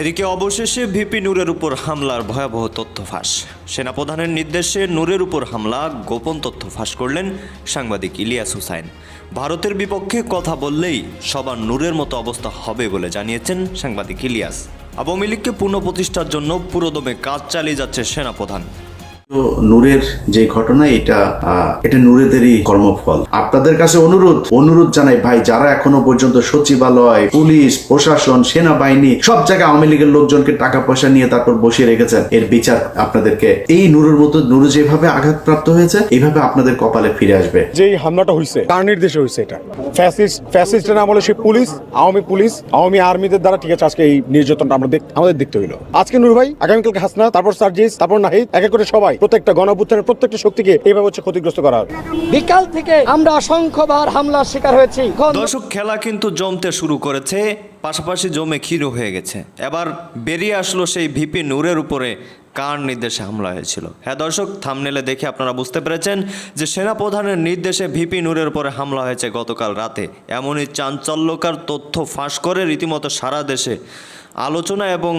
এদিকে অবশেষে ভিপি নূরের উপর হামলার ভয়াবহ তথ্য ফাঁস। সেনাপ্রধানের নির্দেশে নূরের উপর হামলা, গোপন তথ্য ফাঁস করলেন সাংবাদিক ইলিয়াস হুসাইন। ভারতের বিপক্ষে কথা বললেই সবার নূরের মতো অবস্থা হবে বলে জানিয়েছেন সাংবাদিক ইলিয়াস। আওয়ামী লীগকে পুনঃপ্রতিষ্ঠার জন্য পুরোদমে কাজ চালিয়ে যাচ্ছে সেনাপ্রধান। নূরের যে ঘটনা, এটা এটা নূরেদেরই কর্মফল। আপনাদের কাছে অনুরোধ অনুরোধ জানাই, ভাই, যারা এখনও পর্যন্ত সচিবালয়, পুলিশ, প্রশাসন, সেনাবাহিনী, সব জায়গায় আওয়ামী লীগের লোকজনকে টাকা পয়সা নিয়ে তারপর বসিয়ে রেখেছেন, এর বিচার আপনাদেরকে, এই নূরের মতো, নূর যেভাবে আঘাতপ্রাপ্ত হয়েছে এইভাবে আপনাদের কপালে ফিরে আসবে। যেই হামলাটা হয়েছে তার নির্দেশে হয়েছে এটা। ফ্যাসিস্ট ফ্যাসিস্টের নাম হলো সে পুলিশ, আওয়ামী পুলিশ, আওয়ামী আর্মিদের দ্বারা, ঠিক আছে, আজকে এই নির্যাতনটা আমরা আমাদের দেখতে হইল। আজকে নূর ভাই, আগামীকালকে হাসনা তারপর সার্জিস, তারপর নাহিদ, এক এক করে সবাই প্রত্যেকটা গণঅভ্যুত্থানের প্রত্যেকটা শক্তিকে এইভাবে হচ্ছে ক্ষতিগ্রস্ত করা হবে বিকাল থেকে আমরা অসংখ্যবার হামলার শিকার হয়েছি। দর্শক খেলা কিন্তু জমতে শুরু করেছে পাশাপাশি জমে ক্ষীর হয়ে গেছে। এবার বেরিয়ে আসলো সেই ভিপি নূরের উপরে কার নির্দেশে হামলা হয়েছিল। হ্যাঁ দর্শক থামনেলে দেখে আপনারা বুঝতে পেরেছেন যে সেনাপ্রধানের নির্দেশে ভিপি নূরের উপরে হামলা হয়েছে গতকাল রাতে। এমনই চাঞ্চল্যকার তথ্য ফাঁস করে রীতিমতো সারা দেশে আলোচনা এবং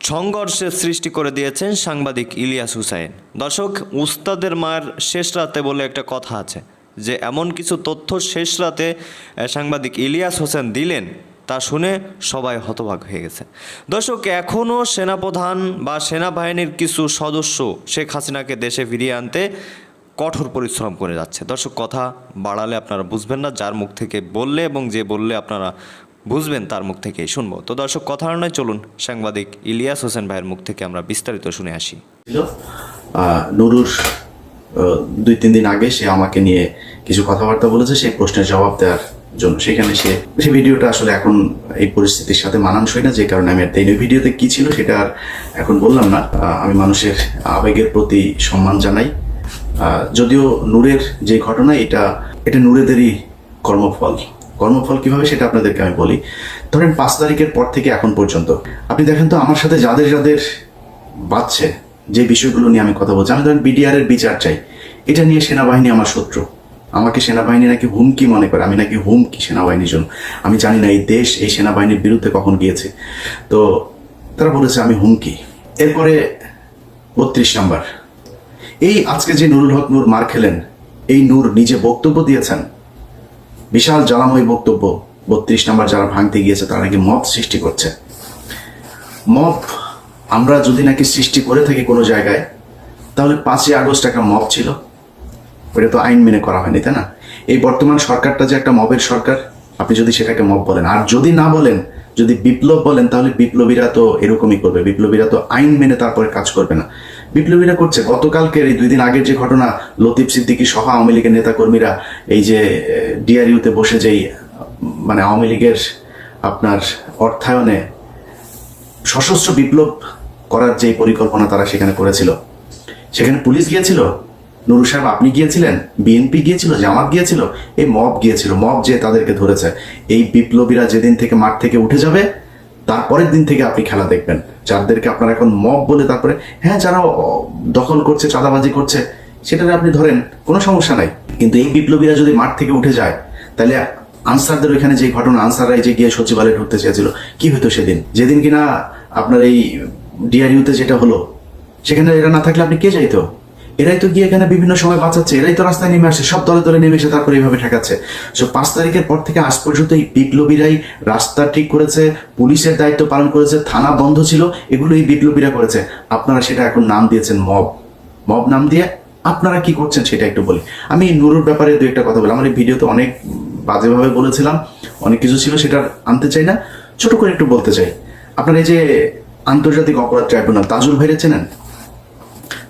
সংঘর্ষের সৃষ্টি করে দিয়েছেন সাংবাদিক ইলিয়াস হুসাইন। দর্শক, উস্তাদের মায়ের শেষ রাতে বলে একটা কথা আছে, যে এমন কিছু তথ্য শেষ রাতে সাংবাদিক ইলিয়াস হোসেন দিলেন, তা শুনে সবাই হতবাক হয়ে গেছে। দর্শক এখনও সেনাপ্রধান বা সেনাবাহিনীর কিছু সদস্য শেখ হাসিনাকে দেশে ফিরিয়ে আনতে কঠোর পরিশ্রম করে যাচ্ছে। দর্শক, কথা বাড়ালে আপনারা বুঝবেন না, যার মুখ থেকে বললে এবং যে বললে আপনারা বুঝবেন তার মুখ থেকেই শুনব। তো দর্শক, কথা নয়, চলুন সাংবাদিক ইলিয়াস হোসেন ভাইয়ের মুখ থেকে আমরা বিস্তারিত শুনে আসি। নুরুর দুই, তিন দিন আগে সে আমাকে নিয়ে কিছু কথাবার্তা বলেছে, সেই প্রশ্নের জবাব দেওয়ার জন্য। সেখানে সে সেই ভিডিওটা আসলে এখন এই পরিস্থিতির সাথে মানানসই না, যে কারণে আমি আর ভিডিওতে কি ছিল সেটা আর এখন বললাম না। আমি মানুষের আবেগের প্রতি সম্মান জানাই। যদিও নূরের যে ঘটনা, এটা এটা নূরেদেরই কর্মফল। কর্মফল কীভাবে সেটা আপনাদেরকে আমি বলি। ধরেন পাঁচ তারিখের পর থেকে এখন পর্যন্ত। আপনি দেখেন তো আমার সাথে যাদের যাদের বাচ্চে যে বিষয়গুলো নিয়ে আমি কথা বলছি। আমি ধরেন বিডিআর এর বিচার চাই। এটা নিয়ে সেনাবাহিনী আমার শত্রু। আমাকে সেনাবাহিনী নাকি হুমকি মনে করে। আমি নাকি হুমকি সেনাবাহিনীর জন্য। আমি জানি না, এই দেশ এই সেনাবাহিনীর বিরুদ্ধে কখন গিয়েছে। তো তারা বলেছে, আমি হুমকি। এরপরে বত্রিশ নাম্বার। এই আজকে যে নুরুল হক নূর মার খেলেন, এই নূর নিজে বক্তব্য দিয়েছেন। বিশাল জ্বালাময় বক্তব্য, বত্রিশ নাম্বার যারা ভাঙতে গিয়েছে, তারা নাকি মত সৃষ্টি করছে। মব আমরা যদি নাকি সৃষ্টি করে থাকি কোনো জায়গায়, তাহলে পাঁচই আগস্ট একটা মব ছিল। ওটা তো আইন মেনে করা হয়নি, তাই না? এই বর্তমান সরকারটা যে একটা মবের সরকার, আপনি যদি সেটাকে মব বলেন। আর যদি না বলেন, যদি বিপ্লব বলেন, তাহলে বিপ্লবীরা তো এরকমই করবে। বিপ্লবীরা তো আইন মেনে তারপরে কাজ করবে না। বিপ্লবীরা করছে। গতকালকের এই দুই দিন আগের যে ঘটনা, লতিফ সিদ্দিকী সহ আওয়ামী লীগের নেতাকর্মীরা এই যে ডিআরইউতে বসে যেই মানে আওয়ামী লীগের আপনার অর্থায়নে সশস্ত্র বিপ্লব করার যে পরিকল্পনা তারা সেখানে করেছিল। সেখানে পুলিশ গিয়েছিল? নুরু সাহেব, আপনি গিয়েছিলেন? বিএনপি গিয়েছিল? জামাত গিয়েছিল? এই মব গিয়েছিল। মব যে তাদেরকে ধরেছে। এই বিপ্লবীরা যেদিন থেকে মাঠ থেকে উঠে যাবে তারপরের দিন থেকে আপনি খেলা দেখবেন। যাদেরকে আপনারা এখন মব বলে তারপরে হ্যাঁ যারা দখল করছে, চাঁদাবাজি করছে সেটাতে আপনি ধরেন, কোনো সমস্যা নাই। কিন্তু এই বিপ্লবীরা যদি মাঠ থেকে উঠে যায়, তাহলে আনসারদের ওইখানে যে ঘটনা, আনসাররাই যে গিয়ে সচিবালয়ে ঢুকতে চেয়েছিল, কি হতো সেদিন? যেদিন কিনা আপনার এই ডিআরইউতে যেটা হলো, সেখানে এরা না থাকলে আপনি কে যাইতো? এরাই তো গিয়ে এখানে বিভিন্ন সময় বাঁচাচ্ছে, এরাই তো রাস্তায় নেমে আসে সব দলে দলে নেমে এসে তারপরে এইভাবে ঠেকাচ্ছে। সো পাঁচ তারিখের পর থেকে আজ পর্যন্ত এই বিপ্লবীরাই রাস্তা ঠিক করেছে, পুলিশের দায়িত্ব পালন করেছে, থানা বন্ধ ছিল, এগুলো এই বিপ্লবীরা করেছে। আপনারা সেটা এখন নাম দিয়েছেন মব। মব নাম দিয়ে আপনারা কি করছেন সেটা একটু বলি। আমি নুরুর ব্যাপারে দু একটা কথা বলি। আমার এই ভিডিওতে অনেক বাজেভাবে বলেছিলাম, অনেক কিছু ছিল সেটা আনতে চাই না। ছোট করে একটু বলতে চাই। আপনার এই যে আন্তর্জাতিক অপরাধ ট্রাইব্যুনাল, তাজুল ভাইরে চেনেন?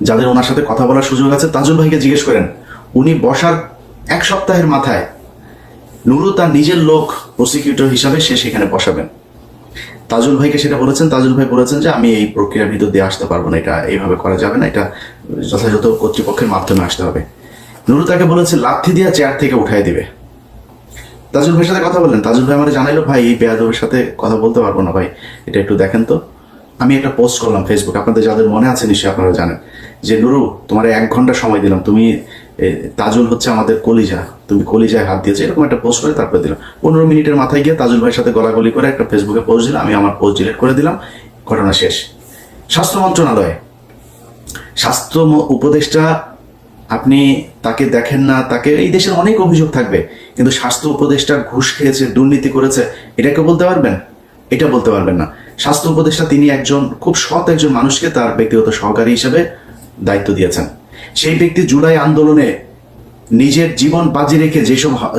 যাদের ওনার সাথে কথা বলার সুযোগ আছে, তাজুল ভাইকে জিজ্ঞেস করেন। উনি বসার এক সপ্তাহের মাথায় নুরু তার নিজের লোক প্রসিকিউটর হিসাবে সে সেখানে বসাবেন। তাজুল ভাইকে সেটা বলেছেন, তাজুল ভাই বলেছেন যে, আমি এই প্রক্রিয়ার ভিতর দিয়ে আসতে পারব না, এটা এইভাবে করা যাবে না, এটা যথাযথ কর্তৃপক্ষের মাধ্যমে আসতে হবে। নুরু তাকে বলেছে, লাথি দিয়া চেয়ার থেকে উঠাই দিবে। তাজুল ভাইয়ের সাথে কথা বললেন। তাজুল ভাই আমার জানাইলো, ভাই, এই বেয়াদবের সাথে কথা বলতে পারব না, ভাই, এটা একটু দেখেন তো। আমি একটা পোস্ট করলাম ফেসবুক আপনাদের যাদের মনে আছে নিশ্চয়ই আপনারা জানেন, যে নুরু, তোমার এক ঘণ্টা সময় দিলাম, তুমি তাজুল হচ্ছে আমাদের কলিজা, তুমি কলিজায় হাত দিয়েছ, এরকম একটা পোস্ট করে তারপরে দিলাম। পনেরো মিনিটের মাথায় গিয়ে তাজুল ভাইয়ের সাথে গলাগলি করে একটা ফেসবুকে পোস্ট দিলাম, আমি আমার পোস্ট ডিলিট করে দিলাম, ঘটনা শেষ। স্বাস্থ্য মন্ত্রণালয়, স্বাস্থ্য উপদেষ্টা, আপনি তাকে দেখেন না, তাকে, এই দেশের অনেক অভিযোগ থাকবে, কিন্তু স্বাস্থ্য উপদেষ্টা ঘুষ খেয়েছে, দুর্নীতি করেছে, এটাকে বলতে পারবেন? এটা বলতে পারবেন না। স্বাস্থ্য উপদেষ্টা তিনি একজন খুব সৎ একজন মানুষকে তার ব্যক্তিগত সহকারী হিসেবে দায়িত্ব দিয়েছেন। সেই ব্যক্তি জুলাই আন্দোলনে নিজের জীবন বাজি রেখে যেসব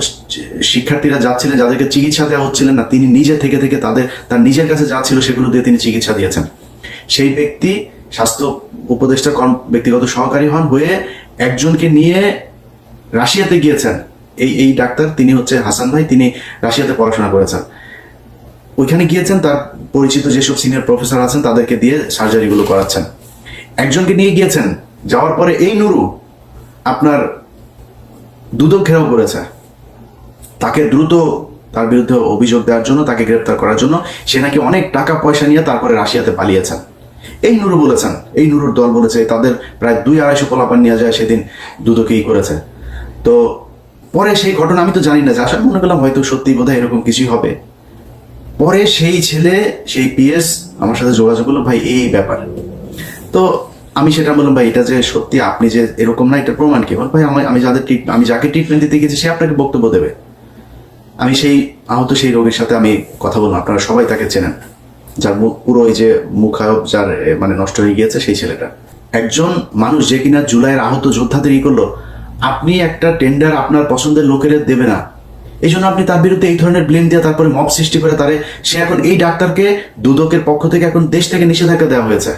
শিক্ষার্থীরা যাচ্ছিলেন, যাদেরকে চিকিৎসা দেওয়া হচ্ছিলেন না, তিনি নিজে থেকে থেকে তাদের, তার নিজের কাছে যা ছিল সেগুলো দিয়ে তিনি চিকিৎসা দিয়েছেন। সেই ব্যক্তি স্বাস্থ্য উপদেষ্টা কর্ম- ব্যক্তিগত সহকারী হন হয়ে একজনকে নিয়ে রাশিয়াতে গিয়েছেন। এই এই ডাক্তার তিনি হচ্ছে হাসান ভাই, তিনি রাশিয়াতে পড়াশোনা করেছেন। ওইখানে গিয়েছেন, তার পরিচিত যেসব সিনিয়র প্রফেসর আছেন, তাদেরকে দিয়ে সার্জারিগুলো করাচ্ছেন। একজনকে নিয়ে গিয়েছেন, যাওয়ার পরে এই নুরু আপনার দুদক ঘেরাও করেছে। তাকে দ্রুত তার বিরুদ্ধে অভিযোগ দেওয়ার জন্য, তাকে গ্রেপ্তার করার জন্য, সে নাকি অনেক টাকা পয়সা নিয়ে তারপরে রাশিয়াতে পালিয়েছেন। এই নুরু বলেছেন, এই নুরুর দল বলেছে তাদের প্রায় দুই আড়াইশো পোলাপান নিয়ে যায়, সেদিন দুদকেই করেছে। তো পরে সেই ঘটনা আমি তো জানি না, যে আসলে মনে করলাম হয়তো সত্যি বোধহয় এরকম কিছুই হবে। পরে সেই ছেলে, সেই পিএস আমার সাথে যোগাযোগ করল, ভাই, এই ব্যাপার। তো আমি সেটা বললাম, ভাই, এটা যে সত্যি আপনি যে এরকম না, এটা প্রমাণ কি? ভাই, আমি আমি যাদের treat- আমি যাকে ট্রিটমেন্ট দিতে গেছি সে আপনাকে বক্তব্য দেবে। আমি সেই, আহত সেই রোগীর সাথে আমি কথা বললাম, আপনারা সবাই তাকে চেনেন। যার মুখ পুরো এই যে মুখায়ব, যার মানে নষ্ট হয়ে গিয়েছে, সেই ছেলেটা। একজন মানুষ যে কিনা জুলাইয়ের আহত যোদ্ধাদের ই করল, আপনি একটা টেন্ডার আপনার পছন্দের লোকের দেবে না। এই জন্য আপনি তার বিরুদ্ধে এই ধরনের ব্লেম দিয়ে, তারপরে মব সৃষ্টি করে তারে সে এখন এই ডাক্তারকে, দুদকের পক্ষ থেকে এখন দেশ থেকে নিষেধাজ্ঞা দেওয়া হয়েছে।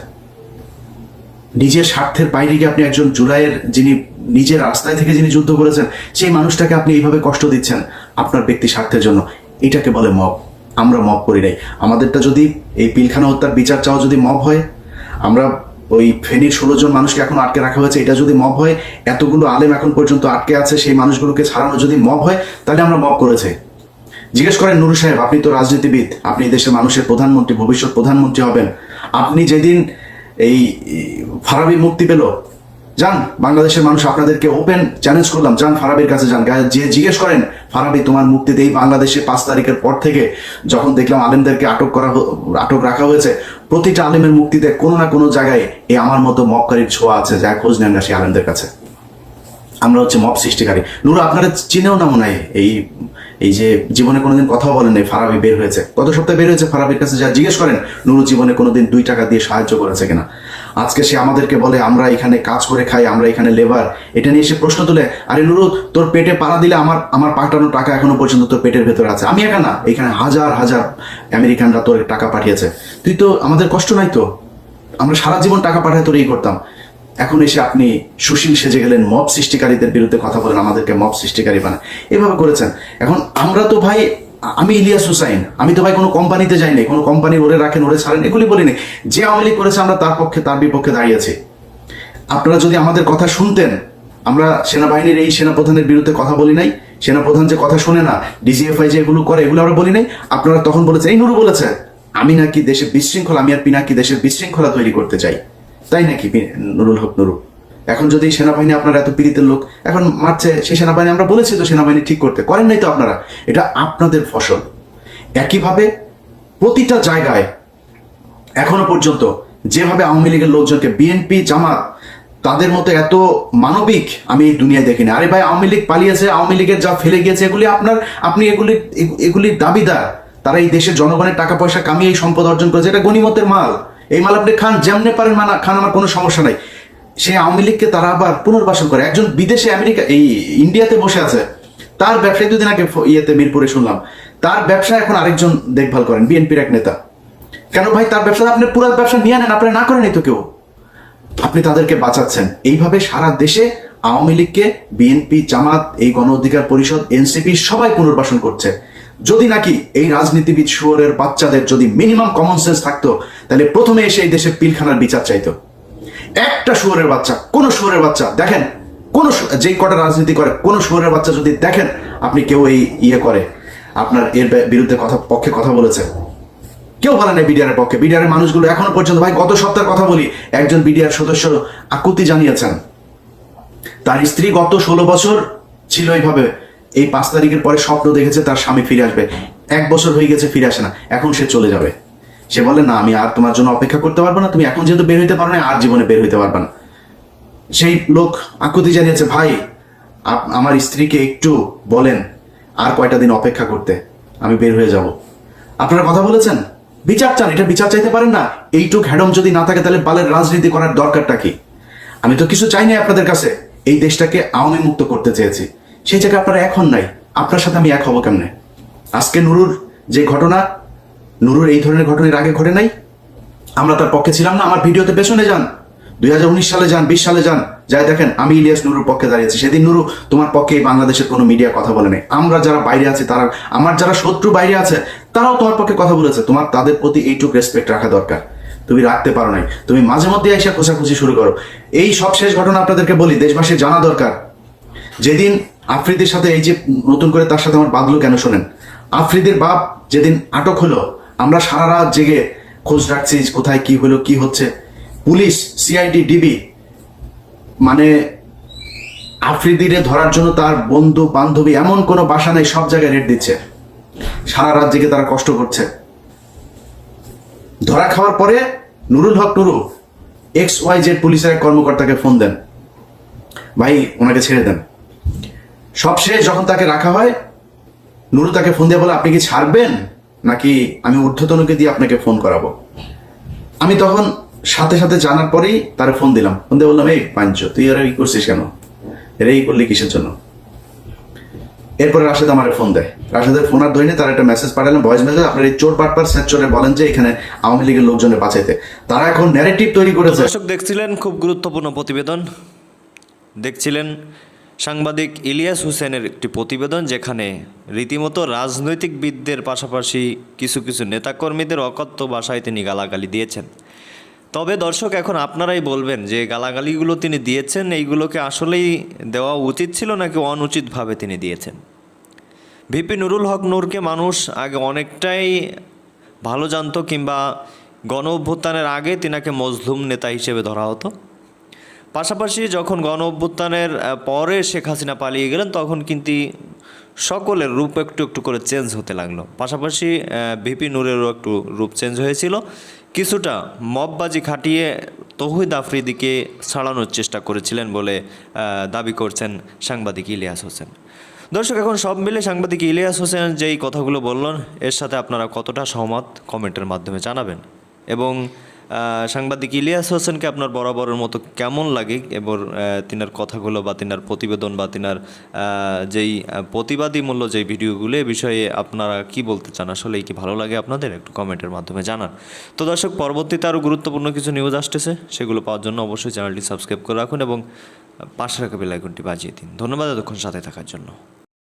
নিজের স্বার্থের বাইরে গিয়ে আপনি একজন জুলাইয়ের যিনি নিজের রাস্তায় থেকে যিনি যুদ্ধ করেছেন, সেই মানুষটাকে আপনি এইভাবে কষ্ট দিচ্ছেন আপনার ব্যক্তি স্বার্থের জন্য। এটাকে বলে মব আমরা মব করি নাই। আমাদেরটা যদি এই পিলখানা হত্যার বিচার চাওয়া যদি মব হয়, আমরা ওই ফেনীর ষোলো জন মানুষকে এখন আটকে রাখা হয়েছে। এটা যদি মব হয়, এতগুলো আলেম এখন পর্যন্ত আটকে আছে, সেই মানুষগুলোকে ছাড়ানো যদি মব হয়, তাহলে আমরা মব করেছে। জিজ্ঞেস করেন নুরু সাহেব, আপনি তো রাজনীতিবিদ, আপনি দেশের মানুষের প্রধানমন্ত্রী, ভবিষ্যৎ প্রধানমন্ত্রী হবেন। আপনি যেদিন এই ফারাবি মুক্তি পেল যান বাংলাদেশের মানুষ আপনাদেরকে ওপেন চ্যালেঞ্জ করলাম। যান ফারাবির কাছে যান। যে জিজ্ঞেস করেন, ফারাবি, তোমার মুক্তিতে এই বাংলাদেশে পাঁচ তারিখের পর থেকে। যখন দেখলাম আলেমদেরকে আটক করা আটক রাখা হয়েছে, প্রতিটা আলেমের মুক্তিতে কোনো না কোনো জায়গায় এই আমার মতো মক্কারির ছোঁয়া আছে, যা খোঁজ নেন না সেই আলেমদের কাছে। আমরা হচ্ছে মব সৃষ্টিকারী। নুরু, আপনারা চিনেও না মনে হয় এই এই যে জীবনে কোনোদিন কথাও বলেন নাই, ফারাবি বের হয়েছে। গত সপ্তাহে বের হয়েছে ফারাবির কাছে, যা জিজ্ঞেস করেন, নুরু জীবনে কোনোদিন দুই টাকা দিয়ে সাহায্য করেছে কিনা? আজকে সে আমাদেরকে বলে, আমরা এখানে কাজ করে খাই, আমরা এখানে লেবার এটা নিয়ে সে প্রশ্ন তুলে, আরে নুরু, তোর পেটে পাড়া দিলে আমার আমার পাঠানো টাকা এখনও পর্যন্ত তোর পেটের ভেতরে আছে। আমি একা না, এখানে হাজার হাজার আমেরিকানরা তোর টাকা পাঠিয়েছে। তুই তো আমাদের কষ্ট নাই তো? আমরা সারা জীবন টাকা পাঠায় তোর এই করতাম। এখন এসে আপনি সুশীল সেজে গেলেন, মব সৃষ্টিকারীদের বিরুদ্ধে কথা বলেন, আমাদেরকে মব সৃষ্টিকারী বানায়। এভাবে করেছেন। এখন আমরা তো ভাই, আমি ইলিয়াস হুসাইন, আমি তো ভাই কোনো কোম্পানিতে যাইনি কোনো কোম্পানি ওরে রাখেন, ওরে ছাড়েন, এগুলি বলিনি যে আওয়ামী করেছে, আমরা তার পক্ষে, তার বিপক্ষে দাঁড়িয়েছি আপনারা যদি আমাদের কথা শুনতেন, আমরা সেনাবাহিনীর এই সেনাপ্রধানের বিরুদ্ধে কথা বলি নাই, সেনাপ্রধান যে কথা শুনে না, ডিজিএফআই যে এগুলো করে, এগুলো আমরা বলি নাই, আপনারা তখন বলেছেন, এই নুরু বলেছে, আমি নাকি দেশের বিশৃঙ্খলা, আমি আর পিনাকি দেশের বিশৃঙ্খলা তৈরি করতে চাই। তাই নাকি নুরুল হক নুরু? এখন যদি সেনাবাহিনী আপনার এত পীড়িতের লোক, এখন মারছে সেই সেনাবাহিনী, আমরা বলেছি তো সেনাবাহিনী ঠিক করতে। করেন নাই তো আপনারা? এটা আপনাদের ফসল। একইভাবে প্রতিটা জায়গায়, এখনও পর্যন্ত যেভাবে আওয়ামী লীগের লোকজনকে বিএনপি, জামাত, তাদের মতো এত মানবিক আমি এই দুনিয়ায় দেখিনি। আরে ভাই, আওয়ামী লীগ পালিয়েছে, আওয়ামী লীগের যা ফেলে গিয়েছে, এগুলি আপনার, আপনি এগুলি এগু- এগুলির দাবিদার। তারা এই দেশের জনগণের টাকা পয়সা কামিয়ে এই সম্পদ অর্জন করেছে, এটা গণিমতের মাল। এই মাল আপনি খান, যেমনে পারেন মানা খান, আমার কোনো সমস্যা নাই। সেই আওয়ামী লীগকে তারা আবার পুনর্বাসন করে। একজন বিদেশে আমেরিকা এই ইন্ডিয়াতে বসে আছে। তার ব্যবসায় দুদিন আগে ইয়েতে মিরপুরে শুনলাম। তার ব্যবসা এখন আরেকজন দেখভাল করেন, বিএনপির এক নেতা। কেন ভাই, তার ব্যবসা আপনি পুরো ব্যবসা নিয়ে নেন আপনি না করেনি তো কেউ। আপনি তাদেরকে বাঁচাচ্ছেন। এইভাবে সারা দেশে আওয়ামী লীগকে বিএনপি, জামাত, এই গণ অধিকার পরিষদ, এনসিপি সবাই পুনর্বাসন করছে। যদি নাকি এই রাজনীতিবিদ শুয়োরের বাচ্চাদের যদি মিনিমাম কমন সেন্স থাকতো, তাহলে প্রথমে এসে এই দেশের পিলখানার বিচার চাইতো। একটা শুয়োরের বাচ্চা, কোন শুয়োরের বাচ্চা, দেখেন, কোন যেই কটা রাজনীতি করে, কোন শুয়োরের বাচ্চা যদি দেখেন, আপনি কেউ এই ইয়ে করে, আপনার এর বিরুদ্ধে কথা, পক্ষে কথা বলেছে কেউ বলে না বিডিআর পক্ষে। বিডিআর মানুষগুলো এখনও পর্যন্ত, ভাই, গত সপ্তাহের কথা বলি, একজন বিডিআর সদস্য আকুতি জানিয়েছেন। তার স্ত্রী গত ষোলো বছর ছিল এইভাবে এই পাঁচ তারিখের পরে স্বপ্ন দেখেছে, তার স্বামী ফিরে আসবে। এক বছর হয়ে গেছে, ফিরে আসে না। এখন সে চলে যাবে। সে বলে, না, আমি আর তোমার জন্য অপেক্ষা করতে পারব না। তুমি এখন যেহেতু বের হইতে পারো না, আর জীবনে বের হইতে পারবে না। সেই লোক আকুতি জানিয়েছে, ভাই আমার স্ত্রীকে একটু বলেন, আর কয়টা দিন অপেক্ষা করতে। আমি বের হয়ে যাব। আপনারা কথা বলেছেন? বিচার চান, এটা বিচার চাইতে পারেন না। এইটুক হ্যাডম যদি না থাকে, তাহলে বালের রাজনীতি করার দরকারটা কি? আমি তো কিছু চাইনি আপনাদের কাছে। এই দেশটাকে আওয়ামী মুক্ত করতে চেয়েছি। সেই জায়গায় আপনারা এখন নাই। আপনার সাথে আমি এক হব কেমনে? আজকে নুরুর যে ঘটনা, নুরুর এই ধরনের ঘটনার আগে ঘটে নাই। আমরা তার পক্ষে ছিলাম না। আমার ভিডিওতে পেছনে যান। দুই হাজার উনিশ সালে যান, বিশ সালে যান। যাই দেখেন, আমি ইলিয়াস নুরুর পক্ষে দাঁড়িয়েছি। সেদিন নুরু তোমার পক্ষে বাংলাদেশের কোনো মিডিয়া কথা বলে নাই। আমরা যারা বাইরে আছি, তারা আমার যারা শত্রু বাইরে আছে, তারাও তোমার পক্ষে কথা বলেছে। তোমার তাদের প্রতি এইটুক রেসপেক্ট রাখা দরকার। তুমি রাখতে পারো নাই। তুমি মাঝে মধ্যে এসে খোঁচাখুচি শুরু করো। এই সব শেষ ঘটনা আপনাদেরকে বলি, দেশবাসীর জানা দরকার। যেদিন আফ্রিদির সাথে এই যে নতুন করে তার সাথে আমার বাদলো কেন শোনেন? আফ্রিদির বাপ যেদিন আটক হলো, আমরা সারা রাত জেগে খোঁজ রাখছি কোথায় কি হলো, কি হচ্ছে। পুলিশ সিআইডি ডিবি মানে আফ্রিদিরে ধরার জন্য তার বন্ধু, বান্ধবী এমন কোনো বাসা নেই, সব জায়গায় রেট দিচ্ছে। সারা রাত জেগে তারা কষ্ট করছে। ধরা খাওয়ার পরে Nurul Haque Nuru X Y Z পুলিশের এক কর্মকর্তাকে ফোন দেন। ভাই, ওনাকে ছেড়ে দেন। সব শেষ যখন তাকে রাখা হয়, নুরু তাকে ফোন দিয়ে বলে, আপনি কি ছাড়বেন? নাকি আমি ঊর্ধ্বতনকে দিয়ে আপনাকে ফোন করাবো? আমি তখন সাথে সাথে জানার পরেই তারে ফোন দিলাম। ফোন দিয়ে বললাম, এই পাঞ্চ, তুই এরা এই করছিস কেন? এরা এই করলি কিসের জন্য? এরপরে রাশেদ আমার ফোন দেয়। রাশেদের ফোন আর ধরিনি, তার একটা মেসেজ পাঠালাম ভয়েস মেসেজ আপনার এই চোর পাটপার চোরে বলেন যে এখানে আওয়ামী লীগের লোকজনের বাঁচাইতে। তারা এখন ন্যারেটিভ তৈরি করেছে। দেখছিলেন খুব গুরুত্বপূর্ণ প্রতিবেদন। দেখছিলেন সাংবাদিক ইলিয়াস হোসেনের একটি প্রতিবেদন যেখানে রীতিমতো রাজনৈতিকবিদদের পাশাপাশি কিছু কিছু নেতাকর্মীদের অকথ্য ভাষায় তিনি গালাগালি দিয়েছেন। তবে দর্শক, এখন আপনারাই বলবেন যে গালাগালিগুলো তিনি দিয়েছেন, এইগুলোকে আসলেই দেওয়া উচিত ছিল নাকি অনুচিতভাবে তিনি দিয়েছেন? ভিপি নুরুল হক নূরকে মানুষ আগে অনেকটাই ভালো জানতো কিংবা গণ অভ্যুত্থানের আগে তিনাকে মজলুম নেতা হিসেবে ধরা হতো। পাশাপাশি যখন গণ অভ্যুত্থানের পরে শেখ হাসিনা পালিয়ে গেলেন, তখন কিন্তু সকলের রূপ একটু একটু করে চেঞ্জ হতে লাগল। পাশাপাশি ভিপি নূরেরও একটু রূপ চেঞ্জ হয়েছিল। কিছুটা মববাজি খাটিয়ে তৌহিদ আফ্রিদিকে ছাড়ানোর চেষ্টা করেছিলেন বলে দাবি করছেন সাংবাদিক ইলিয়াস হোসেন। দর্শক, এখন সব মিলে সাংবাদিক ইলিয়াস হোসেন যেই কথাগুলো বললেন, এর সাথে আপনারা কতটা সহমত, কমেন্টের মাধ্যমে জানাবেন। এবং সাংবাদিক ইলিয়াস হোসেনকে আপনার বরাবরের মতো কেমন লাগে? এবং আহ, তিনার কথাগুলো বা তিনার প্রতিবেদন বা তিনার যেই প্রতিবাদী মূল্য যেই ভিডিওগুলো এ বিষয়ে আপনারা কি বলতে চান? আসলে কি ভালো লাগে আপনাদের? একটু কমেন্টের মাধ্যমে জানান। তো দর্শক পরবর্তীতে আরও গুরুত্বপূর্ণ কিছু নিউজ আসতেছে সেগুলো পাওয়ার জন্য অবশ্যই চ্যানেলটি সাবস্ক্রাইব করে রাখুন এবং পাশে রাখা বেলাইকনটি বাজিয়ে দিন। ধন্যবাদ এতক্ষণ সাথে থাকার জন্য।